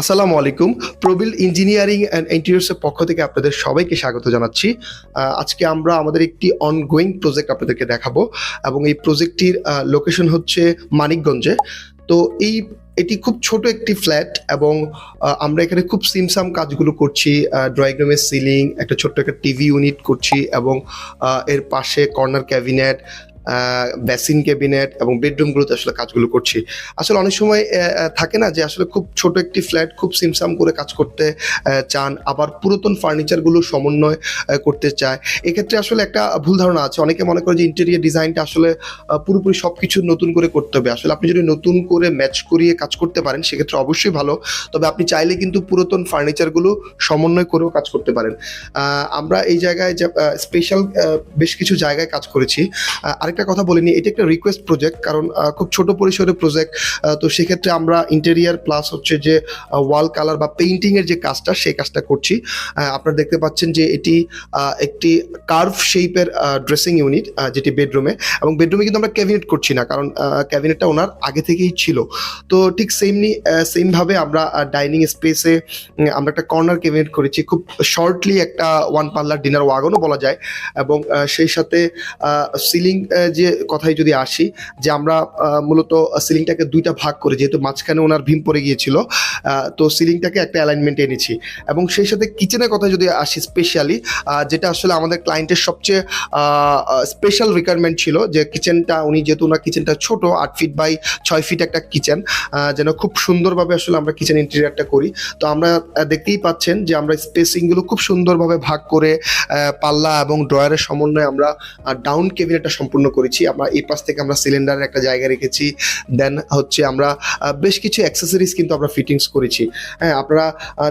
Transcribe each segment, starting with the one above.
আসসালামু আলাইকুম। প্রবিল engineering and ইন্টেরিয়ার্সের পক্ষ থেকে আপনাদের সবাইকে স্বাগত জানাচ্ছি। আজকে আমরা আমাদের একটি অনগোয়িং প্রজেক্ট আপনাদেরকে দেখাবো এবং এই প্রজেক্টটির লোকেশন হচ্ছে মানিকগঞ্জে। তো এই, এটি খুব ছোট একটি ফ্ল্যাট এবং আমরা এখানে খুব সিমসাম কাজগুলো করছি। ড্রয়িং রুমের সিলিং একটা ছোট্ট একটা টিভি ইউনিট করছি এবং এর পাশে কর্নার ক্যাবিনেট বেসিন ক্যাবিনেট এবং বেডরুমগুলোতে আসলে কাজগুলো করছি। আসলে অনেক সময় থাকে না যে আসলে খুব ছোট একটি ফ্ল্যাট খুব সিমসাম করে কাজ করতে চান আবার পুরাতন ফার্নিচারগুলো সমন্বয় করতে চায়। এক্ষেত্রে আসলে একটা ভুল ধারণা আছে। অনেকে মনে করে যে ইন্টেরিয়ার ডিজাইনটা আসলে পুরোপুরি সব কিছু নতুন করে করতে হবে। আসলে আপনি যদি নতুন করে ম্যাচ করিয়ে কাজ করতে পারেন সেক্ষেত্রে অবশ্যই ভালো। তবে আপনি চাইলে কিন্তু পুরাতন ফার্নিচারগুলো সমন্বয় করেও কাজ করতে পারেন। আমরা এই জায়গায় স্পেশাল বেশ কিছু জায়গায় কাজ করেছি। আহ, আরেকটা কথা বলিনি, এটা একটা রিকোয়েস্ট প্রজেক্ট কারণ খুব ছোট পরিসরের প্রজেক্ট তো সেক্ষেত্রে আমরা ইন্টেরিয়ার প্লাস হচ্ছে যে ওয়াল কালার বা পেইন্টিং এর যে কাজটা, সেই কাজটা করছি। আপনারা দেখতে পাচ্ছেন যে এটি একটি কার্ভ শেপের ড্রেসিং ইউনিট যেটি বেডরুমে এবং বেডরুমে কিন্তু আমরা ক্যাবিনেট করছি না, কারণ ক্যাবিনেটটা ওনার আগে থেকেই ছিল। তো ঠিক সেমনি সেম ভাবে আমরা ডাইনিং স্পেসে আমরা একটা কর্নার ক্যাবিনেট করেছি, খুব শর্টলি একটা ওয়ান পার্লার ডিনার ওয়াগনও বলা যায়। এবং সেই সাথে সিলিং যে কথায় যদি আসি, যে আমরা মূলত সিলিংটাকে দুইটা ভাগ করে, যেহেতু মাঝখানে ওনার ভীম পড়ে গিয়েছিল তো সিলিংটাকে একটা অ্যালাইনমেন্টে এনেছি। এবং সেই সাথে কিচেনের কথা যদি আসি স্পেশালি যেটা আসলে আমাদের ক্লায়েন্টের সবচেয়ে স্পেশাল রিকোয়ারমেন্ট ছিল, যে কিচেনটা, উনি যেহেতু ওনার কিচেনটা ছোট, আট ফিট বাই ছয় ফিট একটা কিচেন যেন খুব সুন্দরভাবে আসলে আমরা কিচেন ইন্টেরিয়ারটা করি। তো আমরা দেখতেই পাচ্ছেন যে আমরা স্পেসিংগুলো খুব সুন্দরভাবে ভাগ করে পাল্লা এবং ড্রয়ারের সমন্বয়ে আমরা ডাউন কেবিনেটটা সম্পূর্ণ করেছি। আমরা এই পাশ থেকে আমরা সিলিন্ডারের একটা জায়গা রেখেছি। দেন হচ্ছে আমরা বেশ কিছু অ্যাক্সেসরিজ কিন্তু আমরা ফিটিংস করেছি। হ্যাঁ আপনারা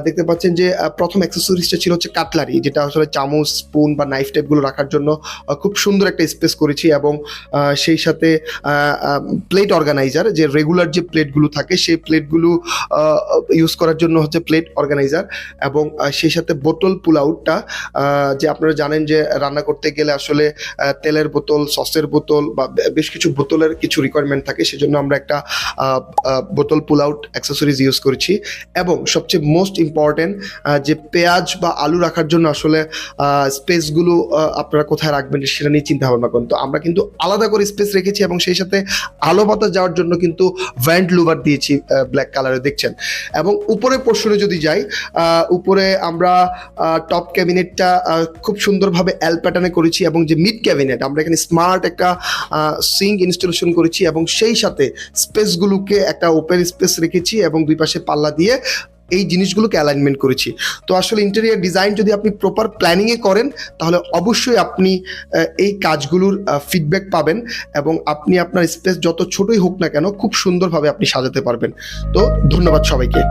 দেখতে পাচ্ছেন যে প্রথম অ্যাক্সেসরিজটা ছিল হচ্ছে কাটলারি যেটা আসলে চামচ স্পুন বা নাইফ টাইপগুলো রাখার জন্য খুব সুন্দর একটা স্পেস করেছি এবং সেই সাথে প্লেট অর্গানাইজার যে রেগুলার যে প্লেটগুলো থাকে, সেই প্লেটগুলো ইউজ করার জন্য হচ্ছে প্লেট অর্গানাইজার এবং সেই সাথে বোতল পুল আউটটা যে আপনারা জানেন যে রান্না করতে গেলে আসলে তেলের বোতল, সসের বোতল বা বেশ কিছু বোতলের কিছু রিকোয়ারমেন্ট থাকে, সেজন্য আমরা একটা বোতল পুল আউট অ্যাক্সেসরিজ ইউজ করেছি। এবং সবচেয়ে মোস্ট ইম্পর্টেন্ট যে পেঁয়াজ বা আলু রাখার জন্য আসলে স্পেসগুলো আপনারা কোথায় রাখবেন সেটা নিয়ে চিন্তা ভাবনা করেন। তো আমরা কিন্তু আলাদা করে স্পেস রেখেছি এবং সেই সাথে আলো বাতাস যাওয়ার জন্য কিন্তু ভ্যান্ট লুভার দিয়েছি ব্ল্যাক কালারে দেখছেন? এবং উপরে পোর্শনে যদি যাই উপরে আমরা টপ ক্যাবিনেটটা খুব সুন্দরভাবে এল প্যাটার্নে করেছি এবং যে মিড ক্যাবিনেট আমরা এখানে স্মার্ট একটা সিঙ্ক ইনস্টলেশন করেছি এবং সেই সাথে স্পেসগুলোকে একটা ওপেন স্পেস রেখেছি এবং দুই পাশে পাল্লা দিয়ে এই জিনিসগুলোকে অ্যালাইনমেন্ট করেছি। তো আসলে ইন্টেরিয়ার ডিজাইন যদি আপনি প্রপার প্ল্যানিংয়ে করেন, তাহলে অবশ্যই আপনি এই কাজগুলোর ফিডব্যাক পাবেন এবং আপনি আপনার স্পেস যত ছোটই হোক না কেন, খুব সুন্দরভাবে আপনি সাজাতে পারবেন। তো ধন্যবাদ সবাইকে।